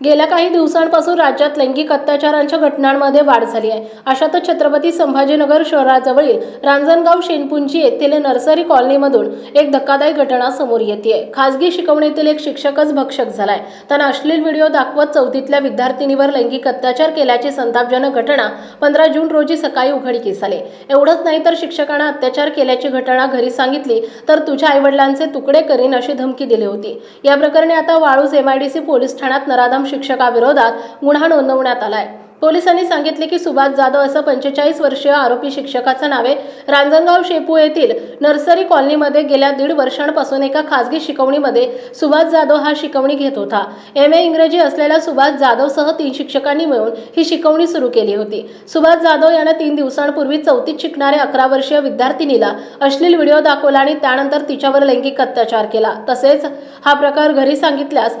गेल्या काही दिवसांपासून राज्यात लैंगिक अत्याचारांच्या घटनांमध्ये वाढ झाली आहे. अशातच छत्रपती संभाजीनगर शहराजवळील रांजणगाव शेनपुंची येथील नर्सरी कॉलनीमधून एक धक्कादायक घटना समोर येते. खासगी शिकवणीतील एक शिक्षकच भक्षक झालाय. त्यानं अश्लील व्हिडिओ दाखवत चौथीतल्या विद्यार्थिनीवर लैंगिक अत्याचार केल्याची संतापजनक घटना पंधरा जून रोजी सकाळी उघडकीस आले. एवढंच नाही तर शिक्षकानं अत्याचार केल्याची घटना घरी सांगितली तर तुझ्या आईवडिलांचे तुकडे करीन अशी धमकी दिली होती. या प्रकरणी आता वाळूज एमआयडीसी पोलीस ठाण्यात नराधम शिक्षकाविरोधात गुन्हा नोंदवण्यात आलाय. पोलिसांनी सांगितले की सुभाष जाधव असं पंचेचाळीस वर्षीय आरोपी शिक्षकाचं नावे रांजणगाव शेपू येथील नर्सरी कॉलनीमध्ये गेल्या दीड वर्षांपासून एका खासगी शिकवणीमध्ये सुभाष जाधव हा शिकवणी घेत होता. एम. ए. इंग्रजी असलेल्या सुभाष जाधवसह तीन शिक्षकांनी मिळून ही शिकवणी सुरू केली होती. सुभाष जाधव यानं तीन दिवसांपूर्वी चौथीत शिकणाऱ्या अकरा वर्षीय विद्यार्थिनीला अश्लील व्हिडिओ दाखवला आणि त्यानंतर तिच्यावर लैंगिक अत्याचार केला. तसेच हा प्रकार घरी सांगितल्यास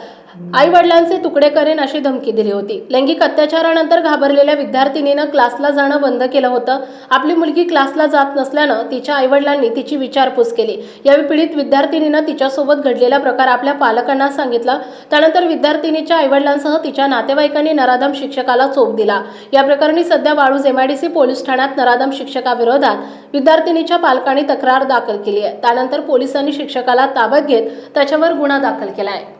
आई वडिलांचे तुकडे करेन अशी धमकी दिली होती. लैंगिक अत्याचारानंतर घाबरलेल्या विद्यार्थिनीनं क्लासला जाणं बंद केलं होतं. आपली मुलगी क्लासला जात नसल्यानं तिच्या आईवडिलांनी तिची विचारपूस केली. यावेळी पीडित विद्यार्थिनीनं तिच्यासोबत घडलेला प्रकार आपल्या पालकांना सांगितला. त्यानंतर विद्यार्थिनीच्या आईवडिलांसह तिच्या नातेवाईकांनी नराधम शिक्षकाला चोप दिला. या प्रकरणी सध्या वाळूज एमआयडीसी पोलीस ठाण्यात नराधम शिक्षकाविरोधात विद्यार्थिनीच्या पालकांनी तक्रार दाखल केली आहे. त्यानंतर पोलिसांनी शिक्षकाला ताब्यात घेत त्याच्यावर गुन्हा दाखल केला आहे.